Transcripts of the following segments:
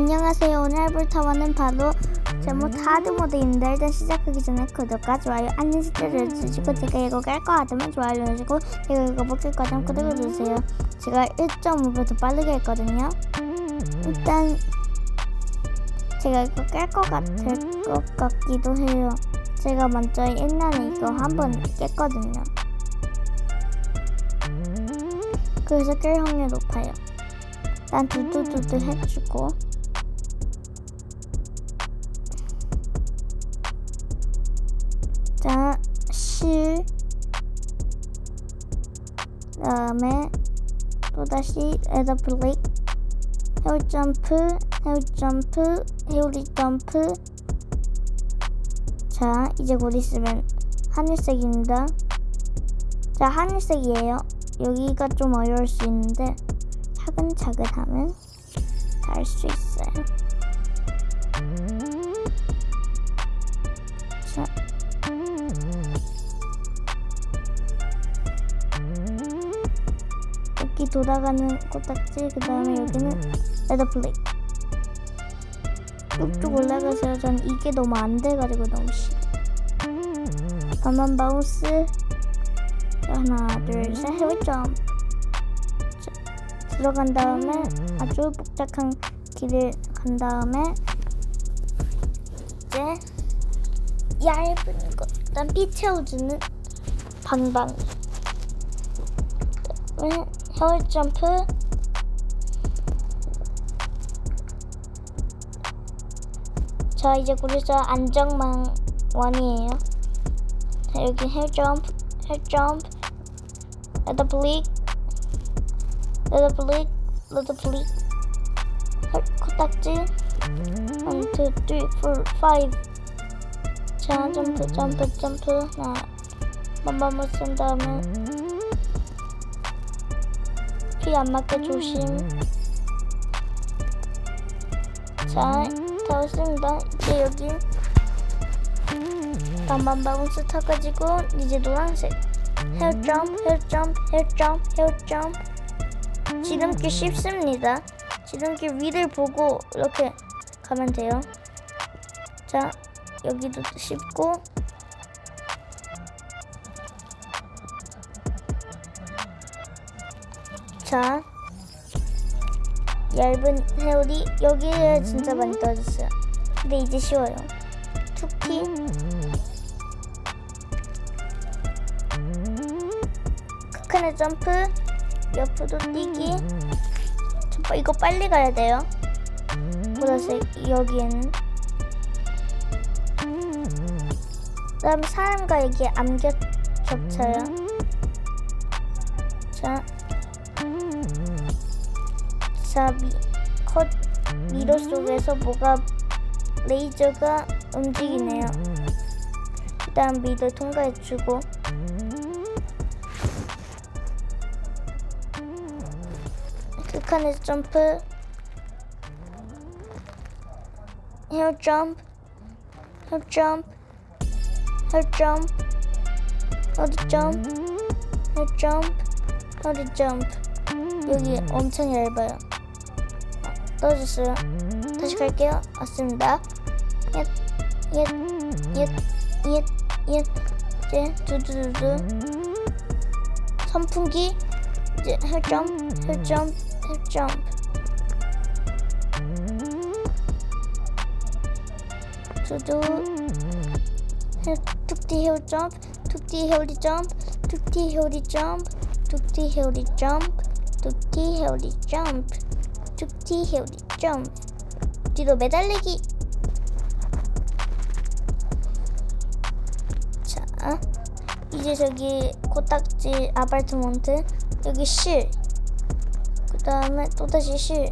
안녕하세요. 오늘 해볼 타워는 바로 제목 하드 모드인데 일단 시작하기 전에 구독과 좋아요, 알림 설정을 해주시고 제가 깔거 같으면 좋아요 눌러주시고 제가 못깰 거 같으면 구독을 눌러주세요. 제가 1.5배 더 빠르게 했거든요. 일단 제가 이거 깔거 같을 것 같기도 해요. 제가 먼저 옛날에 이거 한 번 깼거든요. 그래서 깰 확률 높아요. 난 두두두두 해주고 또다시 에더 플릭 헤어 점프 헤어 점프 헤어리 점프. 자 이제 곧 있으면 하늘색입니다. 자 하늘색이에요. 여기가 좀 어려울 수 있는데 차근차근 하면 다 할 수 있어요 돌아가는 코딱지 그 다음에 여기는 레더 플레이. 쭉쭉 올라가세요. 전 이게 너무 안 돼가지고 너무 싫어. 반만 바운스. 자, 하나 둘셋. 자, 들어간 다음에 아주 복잡한 길을 간 다음에 이제 얇은 것 일단 피 채워주는 방방. 그다음에 헤어 점프. 자 이제 고리자 안정망 원이에요. 자 여기 헤어 점프 헤어 점프. 레더 블릭. 레더 블릭 레더 블릭. 헐, 코딱지. 1, 2, 3, 4, 5자 점프 점프 점프. 하나 맘마무 쓴 다음에 피 안 맞게 조심. 자 다 왔습니다. 이제 여기 반반 바운스 타가지고 이제 노란색. 헤어 점프 헤어 점프 헤어 점프 헤어 점프 지름길 쉽습니다. 지름길 위를 보고 이렇게 가면 돼요. 자 여기도 쉽고 자 얇은 헤어리 여기에 진짜 많이 떨어졌어요. 근데 이제 쉬워요. 투키 크크네 점프. 옆으로 뛰기. 잠깐 이거 빨리 가야 돼요. 보라색 여기에는. 그다음 사람과 이게 암겨 겹쳐요. 자 자, 미, 컷 미러 속에서 뭐가 레이저가 움직이네요. 그 다음 미러 통과해주고. 극한에서 점프. 헤어 점프. 헤어 점프. 헤어 점프. 어디 점프. 헤어 점프. 어디 점프. 여기 엄청 얇아요 떨어졌어요. 다시 갈게요. 왔습니다. 옛, 옛, 옛, 옛, 옛. 이제 두두두두. 선풍기. 이제 헬점, 헬점, 헬점. 두두. 헬, 툭티 헤어 점프, 툭티 헤어리 점프, 툭티 헤어리 점프, 툭티 헤어리 점프, 툭티 헤어리 점프. 툭티 헤어리 점 뒤로 매달리기. 자 이제 저기 코딱지 아파트먼트. 여기 실. 그 다음에 또다시 실.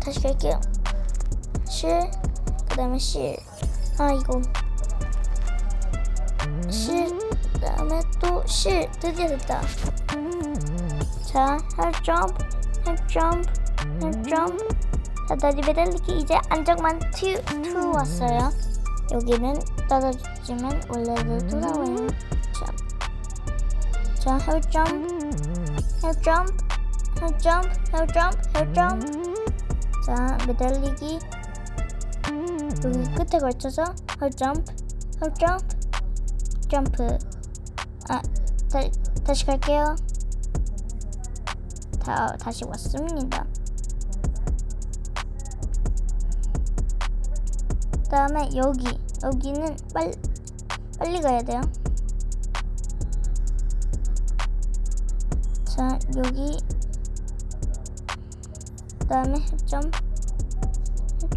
다시 갈게요. 실그 다음에 실아 이거. 실그 다음에 또 실. 드디어 됐다. 자, 할 점프 헬 점프 헬 점프 자 다리 매달리기 이제 안정만 2, 2 왔어요. 여기는 떨어지지만 원래도 돌아와요 자헬 점프 헬 점프 헬 점프 헬 점프 헬 점프 자 매달리기. 여기 끝에 걸쳐서 헐 점프 헐 점프 점프 아 다, 다시 갈게요 다 다시 왔습니다. 그 다음에 여기 여기는 빨리 빨리 가야 돼요. 자 여기. 그 다음에 점프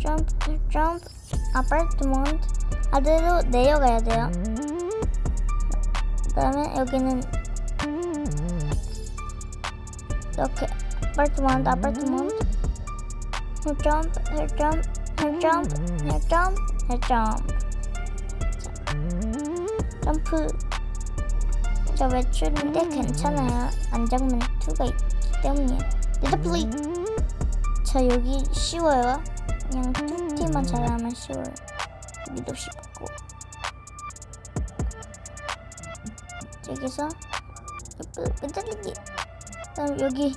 점프 점프 아파트먼트. 아래로 내려가야 돼요. 그 다음에 여기는 이렇게. 아파트먼트 아파트먼트 힐 점프 힐 점프 힐 점프 힐 점프 힐 점프 자, 점프. 저 외출인데 괜찮아요. 안정멘트가 있기 때문이에요 리더 플리 자 여기 쉬워요. 그냥 툭티만 잘하면 쉬워요. 여기도 쉽고. 여기서 끄덕이기 그 다음 여기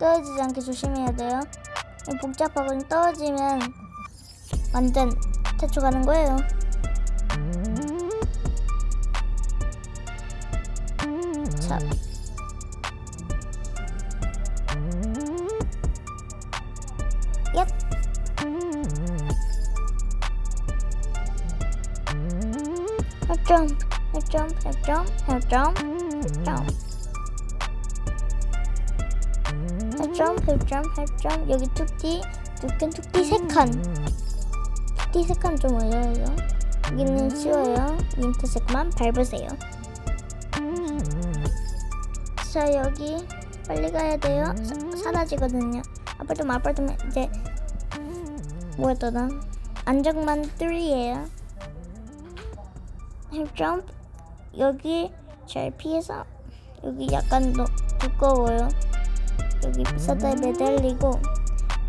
떨어지지 않게 조심해야 돼요. 복잡하거든요 떨어지면 완전 태초 가는 거예요. 자. 얍. 점프, 점프, 점프, 점프, 점 프. 점프, 점프, 점프. 여기 툭티, 두칸 툭티 세 칸. 툭티 세칸좀 어려워요. 여기는 쉬워요. 민트색만 밟으세요. 자 여기 빨리 가야 돼요. 사, 사라지거든요. 아파트만 아파트만 이제 뭐였더라? 안정만 3예요. 점프 여기 잘 피해서 여기 약간 너, 두꺼워요. 여기 비싸다에 매달리고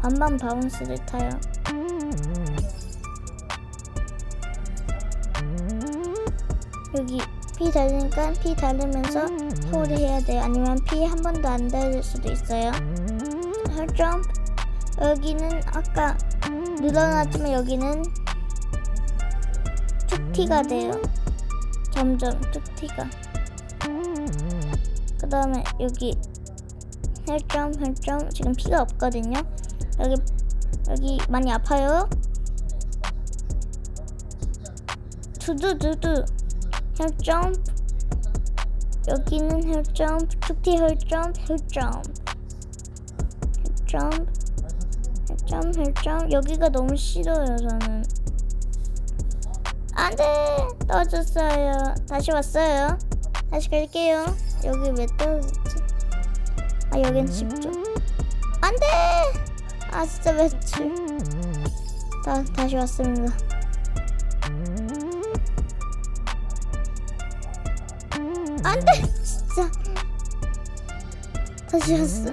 반반 바운스를 타요. 여기 피 달리니까 피 달리면서 소리 해야 돼요. 아니면 피 한 번도 안 달릴 수도 있어요. 점프 여기는 아까 늘어났지만 여기는 툭티가 돼요. 점점 툭티가. 그 다음에 여기 헬점 헬점. 지금 피가 없거든요. 여기 여기 많이 아파요. 두두두두. 헬점. 여기는 헬점. 툭티 헬점 헬점. 헬점 헬점 헬점. 여기가 너무 싫어요 저는. 안 돼! 떨어졌어요. 다시 왔어요. 다시 갈게요. 여기 왜 떨어졌지 아 여긴 쉽죠. 안돼! 아 진짜 외출 다 다시 왔습니다. 안돼! 진짜. 다시 왔어.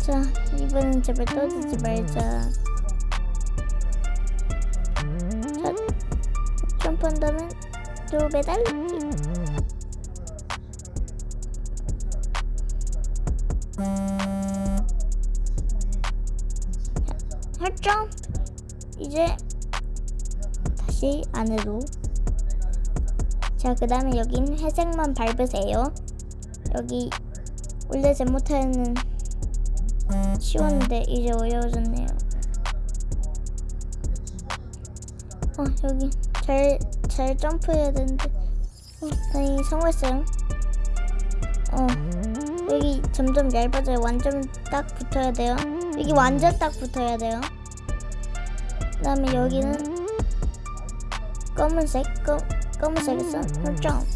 자 이번엔 제발 떨어지지 말자. 자 점프한 다음에 또 매달리기 혈점 이제 다시 안으로 자 그 다음에 여긴 회색만 밟으세요. 여기 원래 제 못하는 쉬웠는데 이제 어려워졌네요. 어 여기 잘 잘 점프해야 되는데. 어 다행히 성공했어요. 어 여기 점점 얇아져요. 완전 딱 붙어야 돼요. 여기 완전 딱 붙어야 돼요. 그 다음에 여기는 검은색 검, 검은색에서 혈점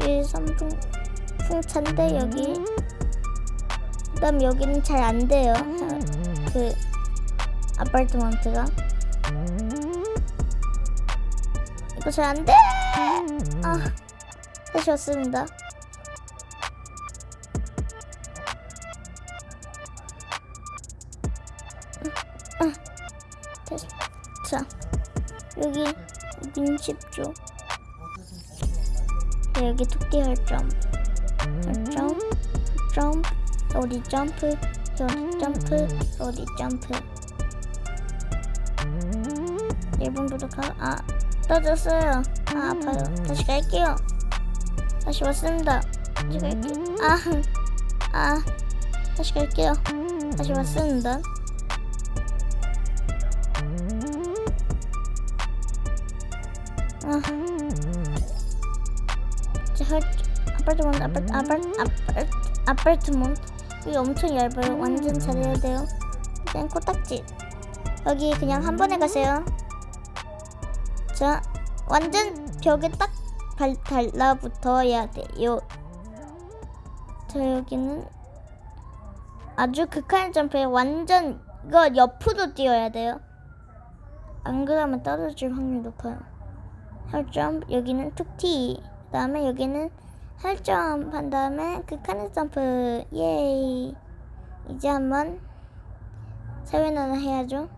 여기 선풍 풍차인데 여기. 그 다음 여기는 잘 안 돼요. 그 아파트먼트가. 이거 잘 안 돼! 아 다시 왔습니다 다시 자 여기 쉽죠 네, 여기 토끼 할 점프 할 점프 점프 어디 점프 어디 점프 어디 점프. 1분 부족하 아 떨어졌어요. 아 아파요. 다시 갈게요. 다시 왔습니다. 다시 갈게요. 아, 아 다시 갈게요. 다시 왔습니다 아. 저, 아파트먼트 아파트 아파트 아파트 아파트먼트. 이게 엄청 얇아요. 완전 잘해야 돼요. 일단 코딱지. 여기 그냥 한 번에 가세요. 자 완전 벽에 딱 발, 달라붙어야 돼요. 자 여기는 아주 극한 점프에 완전 이거 옆으로 뛰어야 돼요. 안 그러면 떨어질 확률이 높아요 헬점 여기는 툭튀 그 다음에 여기는 헬점. 한 다음에 극한의 점프. 예이. 이제 한번 세회는 해야죠